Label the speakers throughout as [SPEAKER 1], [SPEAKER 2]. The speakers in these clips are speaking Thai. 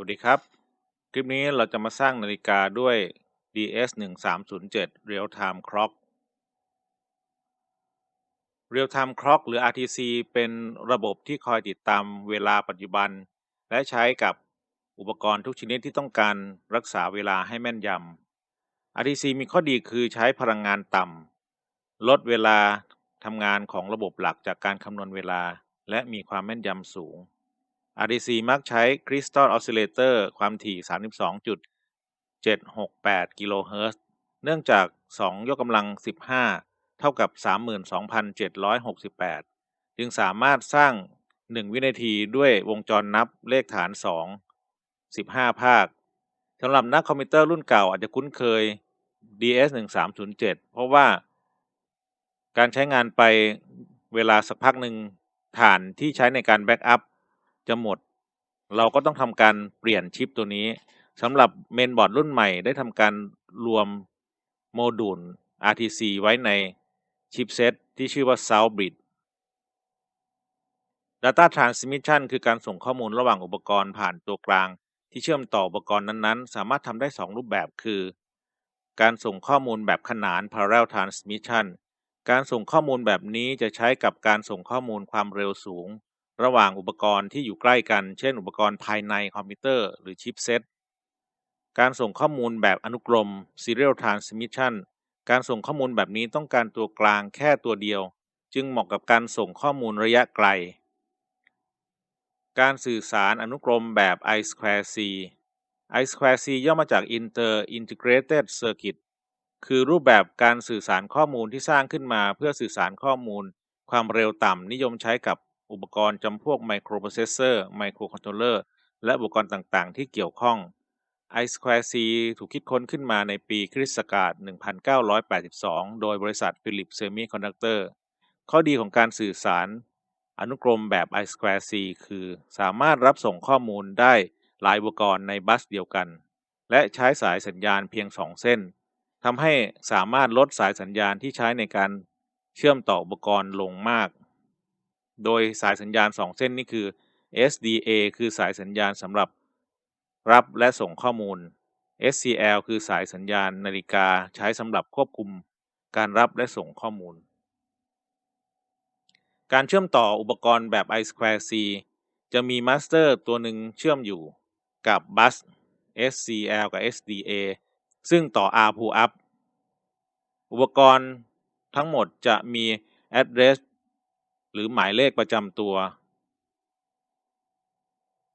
[SPEAKER 1] วัสดีครับ คลิปนี้เราจะมาสร้างนาฬิกาด้วย DS 1 3 0 7 Real Time Clock Real Time Clock หรือ RTC เป็นระบบที่คอยติดตามเวลาปัจจุบัน และใช้กับอุปกรณ์ทุกชนิดที่ต้องการรักษาเวลาให้แม่นยำ RTC มีข้อดีคือใช้พลังงานต่ำลดเวลาทำงานของระบบหลักจากการคำนวณเวลา และมีความแม่นยำสูง RDC มักใช้ Crystal Oscillator ความถี่ 32.768 กิโลเฮิรตซ์ เนื่องจาก 2 ยกกำลัง 15 เท่ากับ 32,768 จึงสามารถสร้าง 1 วินาทีด้วยวงจรนับเลขฐาน 2 15 ภาค สำหรับนักคอมพิวเตอร์รุ่นเก่าอาจจะคุ้นเคย DS 1307 เพราะว่า การใช้งานไปเวลาสักพักหนึ่งฐานที่ใช้ในการแบ็กอัพ จะหมด เราก็ต้องทำการเปลี่ยนชิปตัวนี้สำหรับเมนบอร์ดรุ่นใหม่ได้ทำการรวมโมดูล RTC ไว้ในชิปเซตที่ชื่อว่า Southbridge Data Transmission คือการส่งข้อมูลระหว่างอุปกรณ์ผ่านตัวกลาง ที่เชื่อมต่ออุปกรณ์นั้นๆ สามารถทำได้ 2 รูปแบบคือ การส่งข้อมูลแบบขนาน Parallel Transmission การส่งข้อมูลแบบนี้จะใช้กับการส่งข้อมูลความเร็วสูง ระหว่างอุปกรณ์ที่อยู่ใกล้กัน เช่น อุปกรณ์ภายในคอมพิวเตอร์หรือชิปเซต การส่งข้อมูลแบบอนุกรม Serial Transmission การส่งข้อมูลแบบนี้ต้องการตัวกลางแค่ตัวเดียว จึงเหมาะกับการส่งข้อมูลระยะไกล การสื่อสารอนุกรมแบบ I2C I2C ย่อมาจาก Inter Integrated Circuit คือรูปแบบการสื่อสารข้อมูลที่สร้างขึ้นมาเพื่อสื่อสารข้อมูล ความเร็วต่ำนิยมใช้กับ อุปกรณ์จำพวกไมโครโปรเซสเซอร์ไมโครคอนโทรลเลอร์และอุปกรณ์ต่างๆ ที่เกี่ยวข้อง I2C ถูกคิดค้นขึ้นมาในปีคริสต์ศักราช 1982 โดยบริษัทฟิลิปเซมิคอนดักเตอร์ข้อดีของการสื่อสาร อนุกรมแบบ I2C คือ สามารถรับส่งข้อมูลได้หลายอุปกรณ์ในบัสเดียวกัน และใช้สายสัญญาณเพียง 2 เส้นทำให้สามารถลดสายสัญญาณที่ใช้ในการเชื่อมต่ออุปกรณ์ลงมาก โดยสายสัญญาณ 2 เส้นนี่คือ SDA คือสายสัญญาณสำหรับรับและส่งข้อมูล SCL คือสายสัญญาณนาฬิกาใช้สำหรับควบคุมการรับและส่งข้อมูล การเชื่อมต่ออุปกรณ์แบบ I2C จะมีมาสเตอร์ตัวหนึ่งเชื่อมอยู่กับบัส SCL กับ SDA ซึ่งต่อ R pull up อุปกรณ์ทั้งหมดจะมี address หรือหมายเลขประจำตัว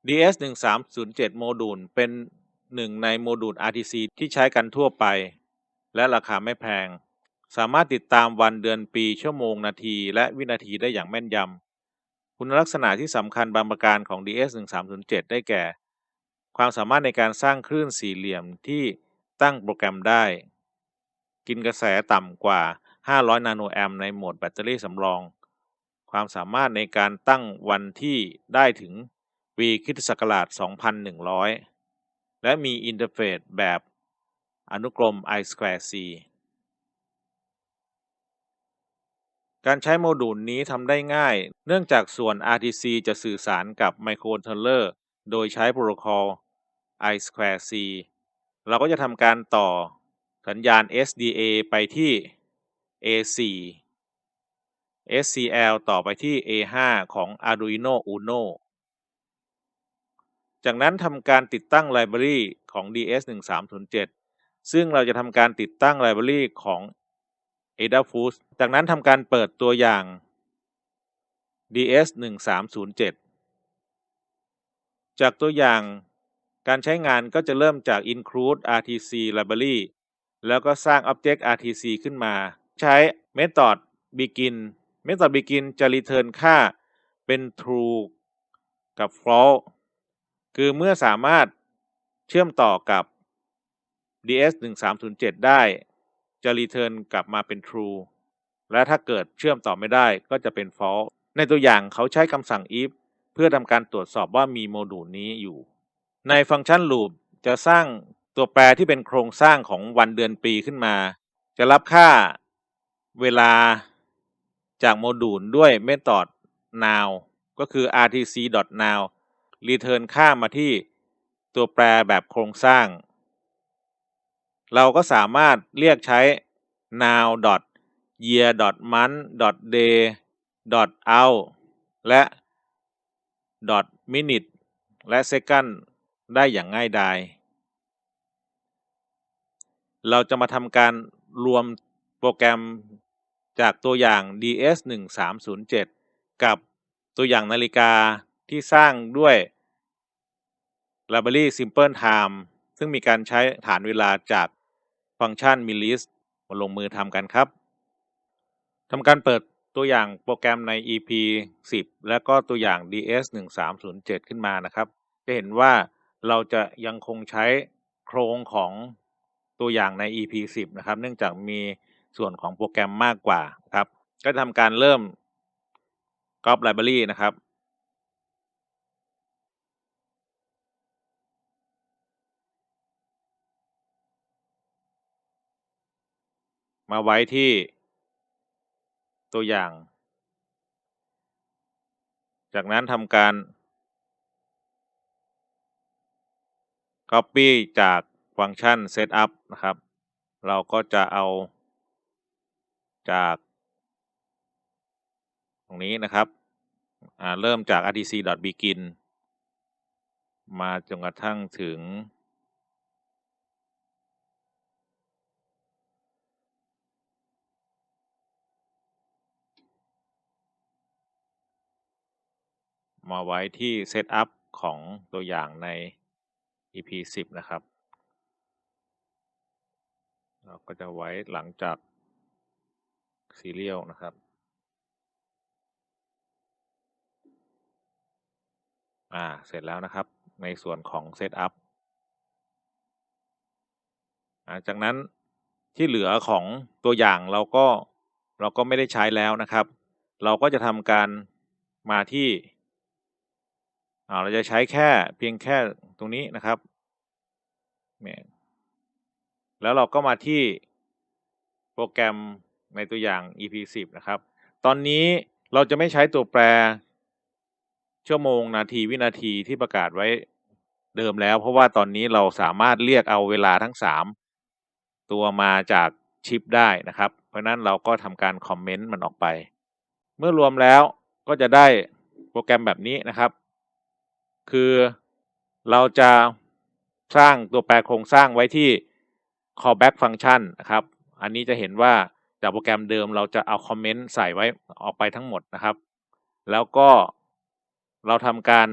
[SPEAKER 1] DS 1307 โมดูลเป็นหนึ่งในโมดูล RTC ที่ใช้กันทั่วไป และราคาไม่แพง สามารถติดตามวันเดือนปีชั่วโมงนาทีและวินาทีได้อย่างแม่นยำ คุณลักษณะที่สำคัญบางประการของ DS 1307 ได้แก่ ความสามารถในการสร้างคลื่นสี่เหลี่ยมที่ตั้งโปรแกรมได้ กินกระแสต่ำกว่า 500 นาโนแอมป์ในโหมดแบตเตอรี่สำรอง ความสามารถในการตั้งวันที่ได้ถึงปีคริสตศักราช 2100 และมีอินเทอร์เฟซแบบอนุกรม I2C การใช้โมดูลนี้ทำได้ง่าย เนื่องจากส่วน RTC จะสื่อสารกับไมโครคอนโทรลเลอร์โดยใช้โปรโตคอล I2C เราก็จะทำการต่อสัญญาณ SDA ไปที่ A4 SCL ต่อไปที่ A5 ของ Arduino Uno จากนั้นทำการติดตั้งไลบรารีของ DS1307 ซึ่งเราจะทำการติดตั้งไลบรารีของ Adafruit จากนั้นทำการเปิดตัวอย่าง DS1307 จากตัวอย่างการใช้งานก็จะเริ่มจาก include RTC library แล้วก็สร้าง object RTC ขึ้นมา ใช้ method begin method begin จะ return ค่าเป็น true กับ false คือเมื่อสามารถเชื่อมต่อกับ DS 1307ได้ จะ return กลับมาเป็น true และถ้าเกิดเชื่อมต่อไม่ได้ก็จะเป็น false ในตัวอย่างเขาใช้คำสั่ง if เพื่อทำการตรวจสอบว่ามีโมดูลนี้อยู่ ในฟังก์ชัน loop จะสร้างตัวแปรที่เป็นโครงสร้างของวันเดือนปีขึ้นมา จะรับค่าเวลา จากโมดูลด้วย method now ก็คือ rtc.now return ค่ามาที่ตัวแปรแบบโครงสร้าง เราก็สามารถเรียกใช้ now year month day out และ minute และ second ได้อย่างง่ายดาย เราจะมาทำการรวมโปรแกรม จากตัวอย่าง DS 1 3 0 7กับตัวอย่างนาฬิกาที่สร้างด้วย Library Simple Time ซึ่งมีการใช้ฐานเวลาจากฟังก์ชัน milis มาลงมือทำกันครับทำการเปิดตัวอย่างโปรแกรมใน EP 10 และก็ตัวอย่าง DS 1 3 0 7ขึ้นมานะครับ จะเห็นว่าเราจะยังคงใช้โครงของตัวอย่างใน EP 10 นะครับ เนื่องจากมี ส่วนของโปรแกรมมากกว่าครับ ก็ทำการเริ่ม Copy Library นะครับ มาไว้ที่ตัวอย่าง จากนั้นทำการ Copy จากฟังก์ชัน Setup นะครับ เราก็จะเอา จากตรงนี้นะครับ เริ่มจาก rtc.begin มาจนกระทั่งถึง มาไว้ที่ Setup ของตัวอย่างใน EP 10 นะครับ เราก็จะไว้หลังจาก Serial นะครับอ่า เสร็จแล้วนะครับ ในส่วนของ Setup อ่าจากนั้นที่เหลือของตัวอย่างเราก็เราก็ไม่ได้ใช้แล้วนะครับ เราก็จะทำการมาที่อ่าเราจะใช้แค่เพียงแค่ตรงนี้นะครับ แล้วเราก็มาที่โปรแกรม ในตัวอย่าง EP 10นะครับ ตอนนี้เราจะไม่ใช้ตัวแปร ชั่วโมงนาทีวินาทีที่ประกาศไว้เดิมแล้ว เพราะว่าตอนนี้เราสามารถเรียกเอาเวลาทั้ง 3 ตัวมาจากชิปได้นะครับ เพราะนั้นเราก็ทำการคอมเมนต์มันออกไป เมื่อรวมแล้วก็จะได้โปรแกรมแบบนี้นะครับ คือเราจะสร้างตัวแปรโครงสร้างไว้ที่ callback function นะครับ อันนี้จะเห็นว่า จากโปรแกรมเดิมเราจะเอาคอมเมนต์ใส่ไว้ออกไปทั้งหมดนะครับ แล้วก็เราทำการ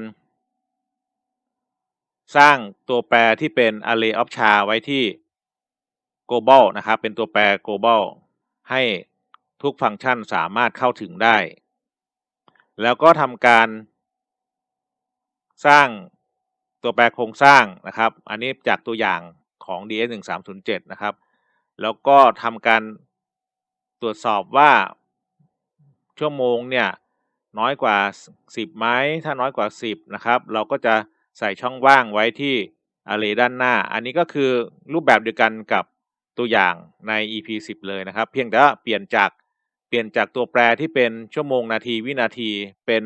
[SPEAKER 1] สร้างตัวแปรที่เป็น array of char ไว้ที่ global นะครับ เป็นตัวแปร global ให้ทุกฟังก์ชันสามารถเข้าถึงได้ แล้วก็ทำการ สร้างตัวแปรโครงสร้างนะครับ อันนี้จากตัวอย่างของ DS 1 3 0 7นะครับ แล้วก็ทำการ ตรวจสอบว่าชั่วโมงเนี่ยน้อยกว่า 10ไหมถ้าน้อยกว่า 10นะครับเราก็จะใส่ช่องว่างไว้ที่ array ด้านหน้า อันนี้ก็คือรูปแบบเดียวกันกับตัวอย่างใน EP 10 เลยนะครับ เพียงแต่ว่าเปลี่ยนจากเปลี่ยนจากตัวแปรที่เป็นชั่วโมงนาทีวินาทีเป็น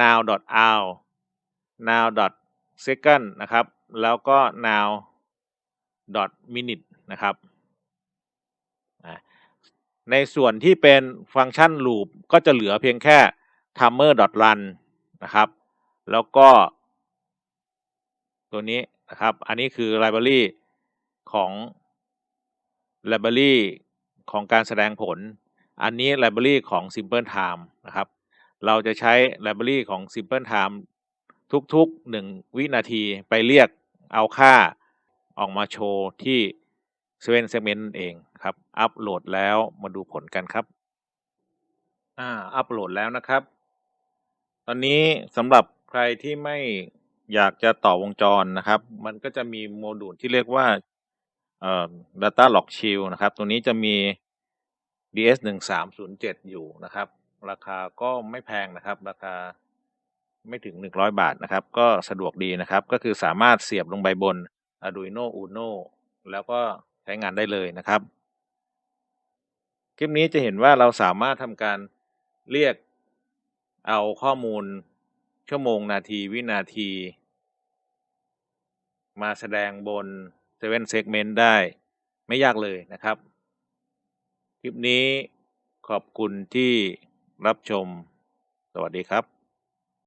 [SPEAKER 1] now hour now second นะครับ แล้วก็ now minute นะครับ ในส่วนที่เป็นฟังก์ชัน loop ก็จะเหลือเพียงแค่ timer run นะครับ แล้วก็ ตัวนี้นะครับ อันนี้คือ library ของ library ของการแสดงผล อันนี้ library ของ simple time นะครับ เราจะใช้ library ของ simple time ทุกๆ 1 วินาทีไปเรียกเอาค่าออกมาโชว์ที่ Seven Segment เอง ครับ อัปโหลดแล้วมาดูผลกันครับ อ่า อัปโหลดแล้วนะครับ ตอนนี้สำหรับใครที่ไม่อยากจะต่อวงจรนะครับ มันก็จะมีโมดูลที่เรียกว่าเอ่อ Data Log Shield นะครับ ตัวนี้จะมี DS 1 3 0 7อยู่นะครับ ราคาก็ไม่แพงนะครับ ราคาไม่ถึง 100 บาทนะครับ ก็สะดวกดีนะครับ ก็คือสามารถเสียบลงไปบน Arduino Uno แล้วก็ใช้งานได้เลยนะครับ คลิปนี้จะเห็นว่าเราสามารถทำการเรียกเอาข้อมูลชั่วโมงนาทีวินาที มาแสดงบน7 Segment ได้ไม่ยากเลยนะครับ คลิปนี้ขอบคุณที่รับชม สวัสดีครับ